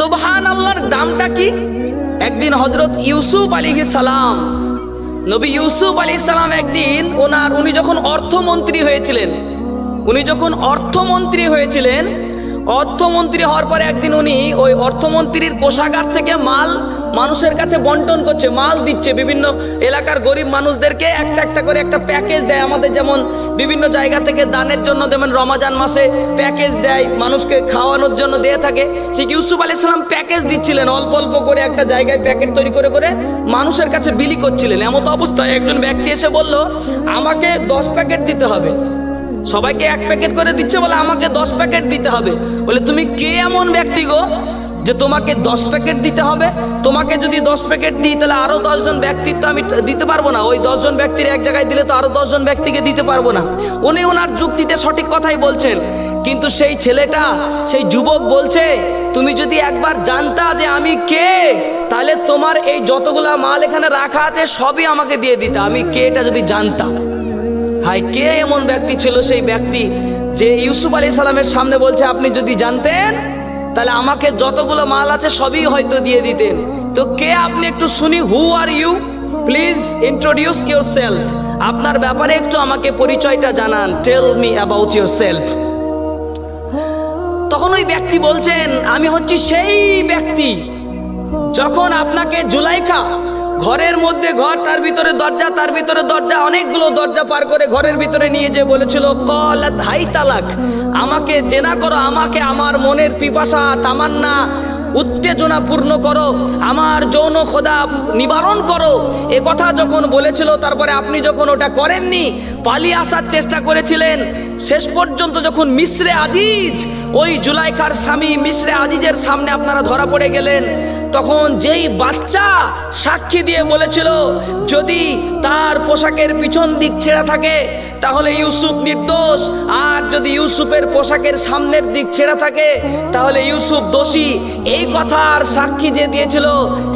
সোবহান আল্লাহর দামটা কি? একদিন হজরত ইউসুফ আলী সালাম, নবী ইউসুফ আলী সালাম একদিন ওনার, উনি যখন অর্থমন্ত্রী হয়েছিলেন, উনি যখন অর্থমন্ত্রী হয়েছিলেন অর্থমন্ত্রী হওয়ার পরে একদিন উনি ওই অর্থমন্ত্রীর কোষাগার থেকে মাল মানুষের কাছে বন্টন করছে, মাল দিচ্ছে বিভিন্ন এলাকার গরিব মানুষদেরকে, একটা একটা করে একটা প্যাকেজ দেয়। আমাদের যেমন বিভিন্ন জায়গা থেকে দানের জন্য যেমন রমাজান মাসে প্যাকেজ দেয়, মানুষকে খাওয়ানোর জন্য দিয়ে থাকে। ঠিক ইউসুফ আলী সালাম প্যাকেজ দিচ্ছিলেন, অল্প অল্প করে একটা জায়গায় প্যাকেট তৈরি করে করে মানুষের কাছে বিলি করছিলেন। এমত অবস্থায় একজন ব্যক্তি এসে বলল, আমাকে দশ প্যাকেট দিতে হবে। সবাইকে এক প্যাকেট করে দিচ্ছে বলে আমাকে দশ প্যাকেট দিতে হবে। বলে, তুমি কে এমন ব্যক্তি গো যে তোমাকে দশ প্যাকেট দিতে হবে? তোমাকে যদি দশ প্যাকেট দিই, তাহলে আরও দশজন ব্যক্তির তো আমি দিতে পারব না। ওই দশজন ব্যক্তির এক জায়গায় দিলে তো আরও দশজন ব্যক্তিকে দিতে পারব না। উনি ওনার যুক্তিতে সঠিক কথাই বলছেন। কিন্তু সেই ছেলেটা, সেই যুবক বলছে, তুমি যদি একবার জানতা যে আমি কে, তাহলে তোমার এই যতগুলা মাল এখানে রাখা আছে, সবই আমাকে দিয়ে দিতে। আমি কে এটা যদি জানতাম। হাই, কে এমন ব্যক্তি ছিল সেই ব্যক্তি যে ইউসুফ আলী সালামের সামনে বলছে, আপনি যদি জানতেন, তাহলে আমাকে যতগুলো মাল আছে সবই হয়তো দিয়ে দিতেন। তো কে আপনি একটু শুনি, who are you? Please introduce yourself আপনার ব্যাপারে একটু আমাকে পরিচয়টা জানান। Tell me about yourself তখন ওই ব্যক্তি বলছেন, আমি হচ্ছি সেই ব্যক্তি যখন আপনাকে জুলাইখা ঘরের মধ্যে ঘর, তার ভিতরে দরজা, তার ভিতরে দরজা, অনেকগুলো দরজা পার করে ঘরের ভিতরে নিয়ে যে বলেছিল, কলাত হাই তালাক, আমাকে জেনা করো, আমাকে আমার মনের পিপাসা, তামান্না, উত্তেজনা পূর্ণ করো, আমার যৌন খোদা নিবারণ করো। এ কথা যখন বলেছিল, তারপরে আপনি যখন ওটা করেননি, পালিয়ে আসার চেষ্টা করেছিলেন, শেষ পর্যন্ত যখন মিশ্রে আজিজ, ওই জুলাইখার স্বামী মিশ্রে আজিজের সামনে আপনারা ধরা পড়ে গেলেন তখন যেই বাচ্চা সাক্ষী দিয়ে বলেছিল, যদি তার পোশাকের পিছন দিক ছেঁড়া থাকে, তাহলে ইউসুফ নির্দোষ। আর যদি ইউসুফের পোশাকের সামনের দিক ছেঁড়া থাকে, তাহলে ইউসুফ দোষী। এই কথার সাক্ষী যে দিয়েছিল,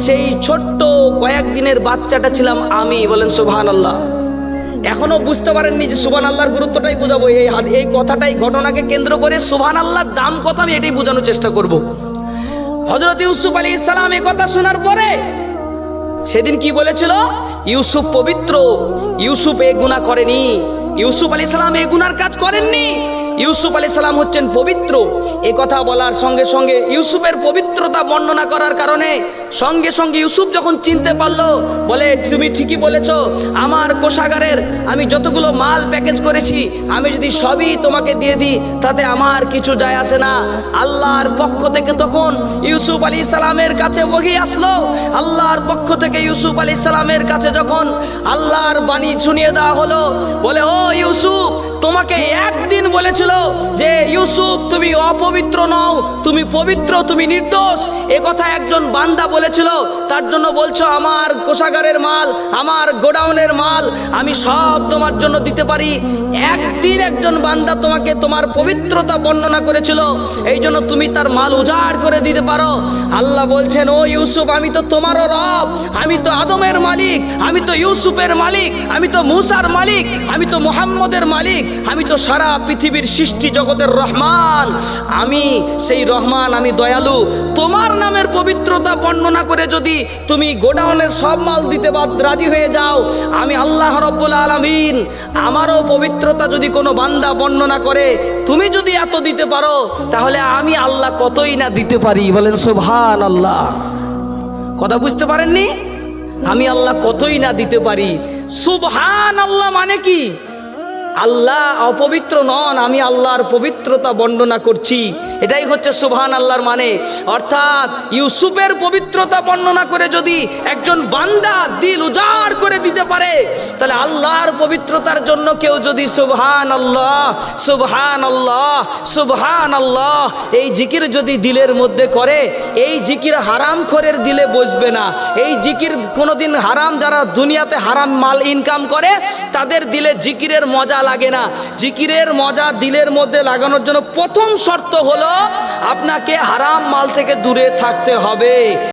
সেই ছোট্ট কয়েকদিনের বাচ্চাটা ছিলাম আমি। বলেন সুবহান আল্লাহ এখনও বুঝতে পারেননি যে সুবহান আল্লাহর গুরুত্বটাই বোঝাবো। এই এই কথাটাই ঘটনাকে কেন্দ্র করে সুবহান আল্লাহর দাম কত, আমি এটাই বোঝানোর চেষ্টা করব। হজরত ইউসুফ আলী ইসলাম এ কথা শোনার পরে সেদিন কি বলেছিল? ইউসুফ পবিত্র, ইউসুফ এ গুণা করেনি, ইউসুফ আলী সালাম এ গুনার কাজ করেননি। ইউসুফ আলী সালাম হচ্ছেন পবিত্র। এ কথা বলার সঙ্গে সঙ্গে ইউসুফের পবিত্রতা বর্ণনা করার কারণে সঙ্গে সঙ্গে ইউসুফ যখন চিনতে পারল, বলে, তুমি ঠিকই বলেছ, আমার কোষাগারের আমি যতগুলো মাল প্যাকেজ করেছি, আমি যদি সবই তোমাকে দিয়ে দিই, তাতে আমার কিছু যায় আসে না। আল্লাহর পক্ষ থেকে তখন ইউসুফ আলী সালামের কাছে বহি আসলো। আল্লাহর পক্ষ থেকে ইউসুফ আলী সালামের কাছে যখন আল্লাহর বাণী শুনিয়ে দেওয়া হলো, বলে, ও ইউসুফ তোমাকে একদিন বলেছিল যে, ইউসুফ, তুমি অপবিত্র নও, তুমি পবিত্র, তুমি নির্দোষ। এ কথা একজন বান্দা বলেছিল। তার জন্য বলছো, আমার কোষাগারের মাল, আমার গোডাউনের মাল, আমি সব তোমার জন্য দিতে পারি। একদিন একজন বান্দা তোমাকে তোমার পবিত্রতা বর্ণনা করেছিল। এই জন্য তুমি তার মাল উজাড় করে দিতে পারো। আল্লাহ বলছেন, ও ইউসুফ, আমি তো তোমারও রব, আমি তো আদমের মালিক, আমি তো ইউসুফের মালিক, আমি তো মুসার মালিক, আমি তো মোহাম্মদের মালিক আমি তো সারা পৃথিবীর সৃষ্টি জগতের রহমান। আমি সেই রহমান, আমি দয়ালু। তোমার নামের পবিত্রতা বর্ণনা করে যদি তুমি গোডাউনের সব মাল দিতে বাদ রাজি হয়ে যাও, আমি আল্লাহ রব্বুল আলমিন, আমারও পবিত্রতা যদি কোনো বান্দা বর্ণনা করে, তুমি যদি এত দিতে পারো, তাহলে আমি আল্লাহ কতই না দিতে পারি? বলেন সোভান আল্লাহ কথা বুঝতে পারেননি? আমি আল্লাহ কতই না দিতে পারি? সুবহান আল্লাহ মানে কি? আল্লাহ অপবিত্র নন, আমি আল্লাহর পবিত্রতা বর্ণনা করছি। এটাই হচ্ছে সুবহান আল্লাহর মানে। অর্থাৎ ইউসুফের পবিত্রতা বর্ণনা করে যদি একজন বান্দা দিল করে দিতে পারে, তাহলে আল্লাহর পবিত্রতার জন্য কেউ যদি সুবহান আল্লাহ সুবহান আল্লাহ সুবহান আল্লাহ এই জিকির যদি দিলের মধ্যে করে, এই জিকির হারাম খোরের দিলে বসবে না। এই জিকির কোনোদিন হারাম, যারা দুনিয়াতে হারাম মাল ইনকাম করে, তাদের দিলে জিকিরের মজা লাগে না। জিকিরের মজা দিলের মধ্যে লাগানোর জন্য প্রথম শর্ত হলো, আপনাকে হারাম মাল থেকে দূরে থাকতে হবে।